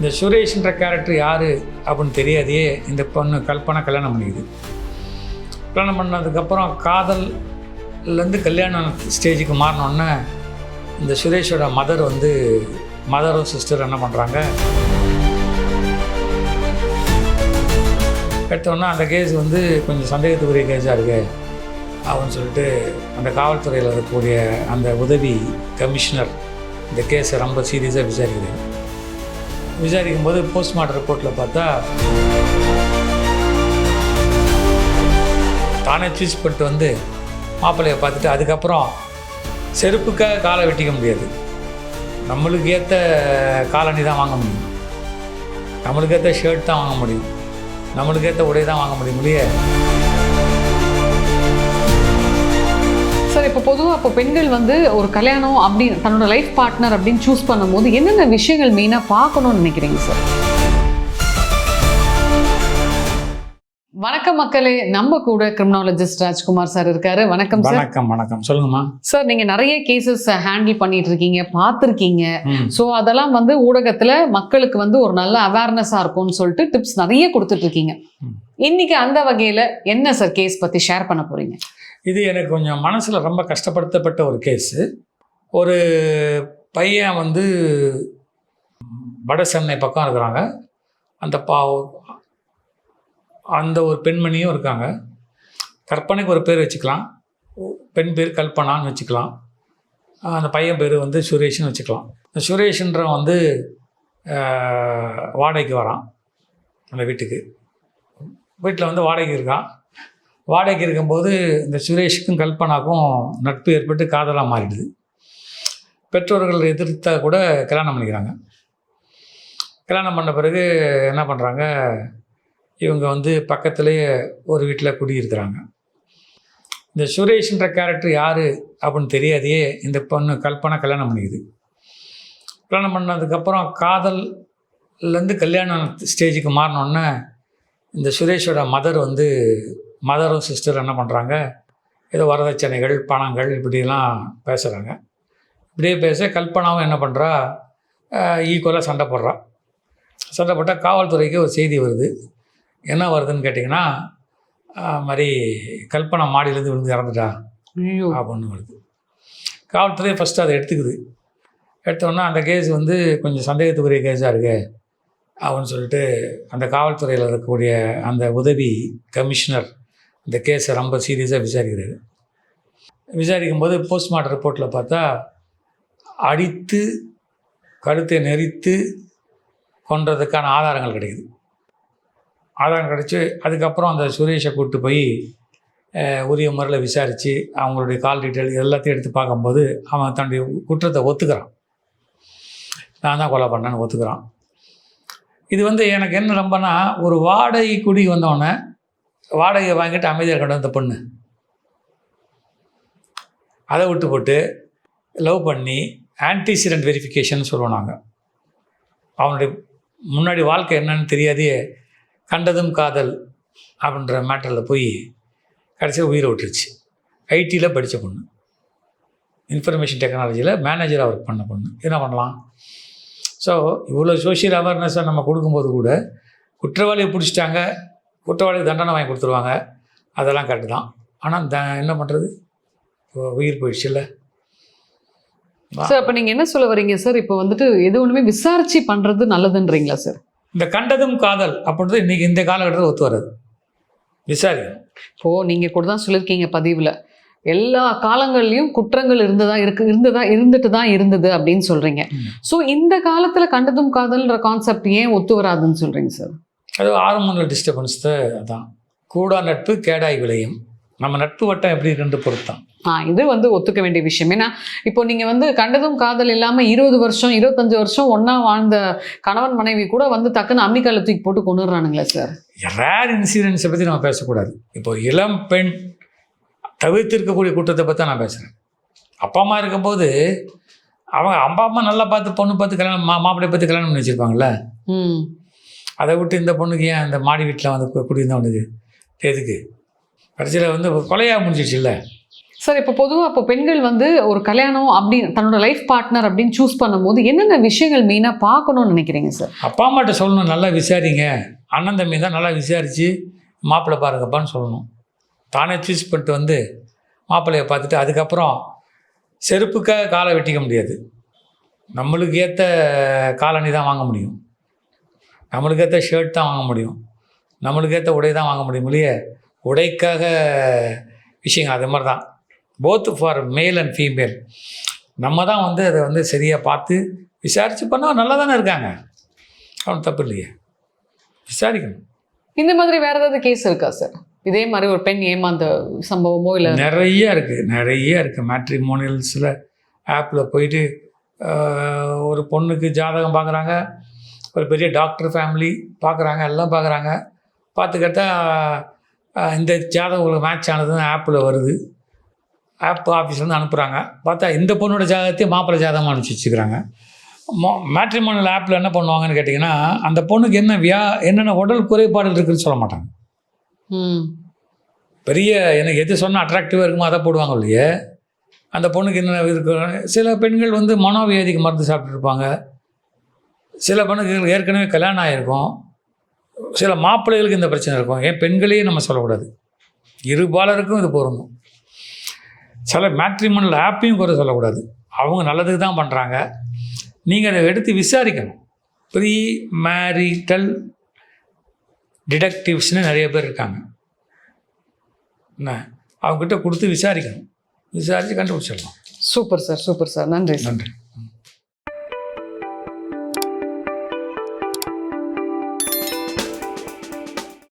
இந்த சுரேஷ்ன்ற கேரக்டர் யார் அப்படின்னு தெரியாதையே இந்த பொண்ணு கல்பனா கல்யாணம் பண்ணிக்குது. கல்யாணம் பண்ணதுக்கப்புறம் காதல்லேருந்து கல்யாணம் ஸ்டேஜுக்கு மாறினோடனே இந்த சுரேஷோட மதர் வந்து மதரும் சிஸ்டர் என்ன பண்ணுறாங்க எடுத்தோன்னா அந்த கேஸ் வந்து கொஞ்சம் சந்தேகத்துக்குரிய கேஸாக இருக்கு அப்படின்னு சொல்லிட்டு அந்த காவல்துறையில் இருக்கக்கூடிய அந்த உதவி கமிஷனர் இந்த கேஸை ரொம்ப சீரியஸாக விசாரிக்குது. விசாரிக்கும் போது போஸ்ட்மார்ட்டம் ரிப்போர்ட்டில் பார்த்தா தானே சூஸ் பண்ணிட்டு வந்து மாப்பிள்ளையை பார்த்துட்டு அதுக்கப்புறம் செருப்புக்காக காலை வெட்டிக்க முடியாது. நம்மளுக்கு ஏற்ற காலணி தான் வாங்க முடியும். நம்மளுக்கு ஏற்ற ஷர்ட் தான் வாங்க முடியும். நம்மளுக்கு ஏற்ற உடை தான் வாங்க முடியும் முடிய இப்போ பொதுவாக இப்போ பெண்கள் வந்து ஒரு கல்யாணம் அப்படின்னு தன்னோட லைஃப் பார்ட்னர் அப்படின்னு சூஸ் பண்ணும்போது என்னென்ன விஷயங்கள் மெயினாக பார்க்கணும்னு நினைக்கிறீங்க சார் வணக்கம் மக்களே. நம்ம கூட கிரிமினாலஜிஸ்ட் ராஜ்குமார் சார் இருக்காரு. வணக்கம் சார் வணக்கம் வணக்கம். சொல்லுங்கம்மா. சார் நீங்க நிறைய கேசஸ் ஹேண்டில் பண்ணிட்டு இருக்கீங்க பார்த்துருக்கீங்க. ஸோ அதெல்லாம் வந்து ஊடகத்துல மக்களுக்கு வந்து ஒரு நல்ல அவேர்னஸா இருக்கும்னு சொல்லிட்டு டிப்ஸ் நிறைய கொடுத்துட்டு இருக்கீங்க. இன்னைக்கு அந்த வகையில என்ன சார் கேஸ் பத்தி ஷேர் பண்ண போறீங்க? இது எனக்கு கொஞ்சம் மனசில் ரொம்ப கஷ்டப்படுத்தப்பட்ட ஒரு கேஸு. ஒரு பையன் வந்து வட சென்னை பக்கம் இருக்கிறாங்க. அந்த பா அந்த ஒரு பெண்மணியும் இருக்காங்க. கற்பனைக்கு ஒரு பேர் வச்சுக்கலாம். பெண் பேர் கல்பனான்னு வச்சுக்கலாம். அந்த பையன் பேர் வந்து சுரேஷ்னு வச்சுக்கலாம். இந்த சுரேஷ்ன்ற வந்து வாடகைக்கு வரான். அந்த வீட்டுக்கு. வீட்டில் வந்து வாடகைக்கு இருக்கான். வாடகைக்கு இருக்கும்போது இந்த சுரேஷுக்கும் கல்பனாக்கும் நட்பு ஏற்பட்டு காதலாக மாறிடுது. பெற்றோர்கள் எதிர்த்தா கூட கல்யாணம் பண்ணிக்கிறாங்க. கல்யாணம் பண்ண பிறகு என்ன பண்ணுறாங்க இவங்க வந்து பக்கத்துலேயே ஒரு வீட்டில் குடியிருக்கிறாங்க. இந்த சுரேஷ்ன்ற கேரக்டர் யார் அப்படின்னு தெரியாதையே இந்த பொண்ணு கல்பனா கல்யாணம் பண்ணிக்குது. கல்யாணம் பண்ணதுக்கப்புறம் காதல்லேருந்து கல்யாணம் ஸ்டேஜுக்கு மாறினோன்னே இந்த சுரேஷோட மதர் வந்து மதரும் சிஸ்டர் என்ன பண்ணுறாங்க ஏதோ வரதட்சணைகள் பணங்கள் இப்படிலாம் பேசுகிறாங்க இப்படியே பேச கல்பனாவும் என்ன பண்ணுறா ஈக்குவலாக சண்டை போடுறா. சண்டை போட்டால் காவல்துறைக்கு ஒரு செய்தி வருது. என்ன வருதுன்னு கேட்டிங்கன்னா மாதிரி கல்பனா மாடியிலேருந்து விழுந்து இறந்துட்டா ஐயோ. அப்படின்னு வருது. காவல்துறை ஃபஸ்ட்டு அதை எடுத்துக்குது. எடுத்தோன்னா அந்த கேஸ் வந்து கொஞ்சம் சந்தேகத்துக்குரிய கேஸாக இருக்கு அப்படின்னு சொல்லிட்டு அந்த காவல்துறையில் இருக்கக்கூடிய அந்த உதவி கமிஷனர் இந்த கேஸை ரொம்ப சீரியஸாக விசாரிக்கிறாரு. விசாரிக்கும் போது போஸ்ட்மார்ட்டம் ரிப்போர்ட்டில் பார்த்தா அடித்து கழுத்தை நெரித்து கொன்றதுக்கான ஆதாரங்கள் கிடைக்குது. ஆதாரம் கிடச்சி அதுக்கப்புறம் அந்த சுரேஷை கூப்பிட்டு போய் உரிய முறையில் விசாரித்து அவங்களுடைய கால் டீட்டெயில் எல்லாத்தையும் எடுத்து பார்க்கும்போது அவன் தன்னுடைய குற்றத்தை ஒத்துக்கிறான். நான் தான் கொலை பண்ணேன்னு ஒத்துக்கிறான். இது வந்து எனக்கு என்ன ரொம்பனா ஒரு வாடகை குடி வந்தோடனே வாடகை வாங்கிட்டு அமைதியாக இருக்கணும் அந்த பொண்ணு. அதை விட்டு போட்டு லவ் பண்ணி ஆன்டிசிடென்ட் வெரிஃபிகேஷன் சொல்லுவோம் நாங்கள் அவனுடைய முன்னாடி வாழ்க்கை என்னன்னு தெரியாதே கண்டதும் காதல் அப்படின்ற மேட்டரில் போய் கடைசியாக உயிரை விட்டுருச்சு. ஐடியில் படித்த பொண்ணு. இன்ஃபர்மேஷன் டெக்னாலஜியில் மேனேஜராக ஒர்க் பண்ண பொண்ணு. என்ன பண்ணலாம்? ஸோ இவ்வளோ சோஷியல் அவேர்னஸை நம்ம கொடுக்கும்போது கூட குற்றவாளியை பிடிச்சிட்டாங்க. குற்றவாளிக்கு தண்டனை வாங்கி கொடுத்துருவாங்க. அதெல்லாம் கரெக்டு தான். ஆனால் த என்ன பண்ணுறது உயிர் போயிடுச்சுல்ல. சார் அப்ப நீங்க என்ன சொல்ல வரீங்க சார் இப்போ வந்துட்டு எது ஒண்ணுமே விசாரிச்சு பண்றது நல்லதுன்றீங்களா சார் இந்த கண்டதும் காதல் அப்படின்றது இன்றைக்கி இந்த காலகட்டத்தில் ஒத்து வராது. விசாரிக்கணும். இப்போ நீங்க கூட தான் சொல்லியிருக்கீங்க பதிவுல. எல்லா காலங்கள்லயும் குற்றங்கள் இருந்ததா இருக்கு இருந்ததா இருந்துட்டு தான் இருந்தது அப்படின்னு சொல்றீங்க. ம். சோ இந்த காலத்துல கண்டதும் காதல்ன்ற கான்செப்ட் ஏன் ஒத்து வராதுன்னு சொல்றீங்க சார் அது ஹார்மோனல் டிஸ்டர்பன்ஸ் அதான். கூடா நட்பு கேடாய் விளையும். நம்ம நட்பு வட்டம் எப்படி இருக்குன்னு பொறுத்தான் இது வந்து ஒத்துக்க வேண்டிய விஷயம். ஏன்னா இப்போ நீங்க வந்து கண்டதும் காதல் இல்லாம இருபது வருஷம் இருபத்தஞ்சு வருஷம் ஒண்ணா வாழ்ந்த கணவன் மனைவி கூட வந்து டக்குன்னு அம்மிக்கல்ல தூக்கி போட்டு கொண்டுறானுங்களே சார் ரேர் இன்சிடென்ட்ஸை பற்றி நம்ம பேசக்கூடாது. இப்போ இளம் பெண் தவிர்த்திருக்கக்கூடிய குற்றத்தை பற்றி நான் பேசுகிறேன் அப்பா அம்மா இருக்கும்போது அவங்க அப்பா அம்மா நல்லா பார்த்து பொண்ணு பார்த்து கல்யாணம் மா மாப்பிள்ளைய பார்த்து கல்யாணம் பண்ணி வச்சுருப்பாங்கல்ல? ம். அதை விட்டு இந்த பொண்ணுக்கு ஏன் அந்த மாடி வீட்டில் வந்து குடியிருந்தவனுக்கு எதுக்கு? கடைசியில் வந்து கொலையாக முடிஞ்சிடுச்சுல்ல சார் இப்போ பொதுவாக இப்போ பெண்கள் வந்து ஒரு கல்யாணம் அப்படி தன்னோட லைஃப் பார்ட்னர் அப்படின்னு சூஸ் பண்ணும்போது என்னென்ன விஷயங்கள் மெயினாக பார்க்கணும்னு நினைக்கிறீங்க சார் அப்பா அம்மாட்ட சொல்லணும் நல்லா விசாரிங்க. அண்ணன் தம்பி தான் நல்லா விசாரித்து மாப்பிள்ளை பாருங்கப்பான்னு சொல்லணும். தானே சூஸ் பண்ணிட்டு வந்து மாப்பிள்ளையை பார்த்துட்டு அதுக்கப்புறம் செருப்புக்காக காலை வெட்டிக்க முடியாது. நம்மளுக்கு ஏற்ற காலணி தான் வாங்க முடியும். நம்மளுக்கு ஏற்ற ஷர்ட் தான் வாங்க முடியும். நம்மளுக்கு ஏற்ற உடை தான் வாங்க முடியும் இல்லையே? உடைக்காக விஷயங்கள் அது மாதிரி தான். Both for male and female நம்ம தான் வந்து அதை வந்து சரியாக பார்த்து விசாரித்து பண்ணால் நல்லா தானே இருக்காங்க. அவன் தப்பு இல்லையே. விசாரிக்கணும். இந்த மாதிரி வேற ஏதாவது கேஸ் இருக்கா சார் இதே மாதிரி ஒரு பெண் ஏமாந்த சம்பவமோ இல்லை? நிறைய இருக்குது நிறைய இருக்குது மேட்ரிமோனியல்ஸில் ஆப்பில் போயிட்டு ஒரு பொண்ணுக்கு ஜாதகம் பார்க்குறாங்க. ஒரு பெரிய டாக்டர் ஃபேமிலி பார்க்குறாங்க எல்லாம் பார்க்குறாங்க. பார்த்து கேட்டால் இந்த ஜாதகம் உங்களுக்கு மேட்ச் ஆனதுன்னு ஆப்பில் வருது. ஆப் ஆஃபீஸ்லேருந்து அனுப்புகிறாங்க பார்த்தா இந்த பொண்ணோட ஜாதகத்தையும் மாப்பிள்ளை ஜாதகமாக அனுப்பிச்சி வச்சுக்கிறாங்க. மோ மேட்ரிமோனியல் ஆப்பில் என்ன பண்ணுவாங்கன்னு கேட்டிங்கன்னா அந்த பொண்ணுக்கு என்ன வியா என்னென்ன உடல் குறைபாடுகள் இருக்குன்னு சொல்ல மாட்டாங்க. பெரிய எனக்கு எது சொன்னால் அட்ராக்டிவாக இருக்குமோ அதை போடுவாங்க இல்லையே. அந்த பொண்ணுக்கு என்ன இருக்கு? சில பெண்கள் வந்து மனோவியாதிக்கு மருந்து சாப்பிட்டுருப்பாங்க. சில பெண்ணுக்கு ஏற்கனவே கல்யாணம் ஆகிருக்கும் சில மாப்பிள்ளைகளுக்கு இந்த பிரச்சனை இருக்கும். ஏன் பெண்களையும் நம்ம சொல்லக்கூடாது. இருபாலருக்கும் இது பொருந்தும். சில மேட்ரிமோனல் ஆப்பையும் குறை சொல்லக்கூடாது. அவங்க நல்லதுக்கு தான் பண்ணுறாங்க நீங்கள் அதை எடுத்து விசாரிக்கணும். ப்ரீ மேரிட்டல் டிடெக்டிவ்ஸ்னு நிறைய பேர் இருக்காங்க. என்ன? அவங்ககிட்ட கொடுத்து விசாரிக்கணும். விசாரித்து கண்டுபிடிச்சிடலாம். Super sir super sir. நன்றி நன்றி.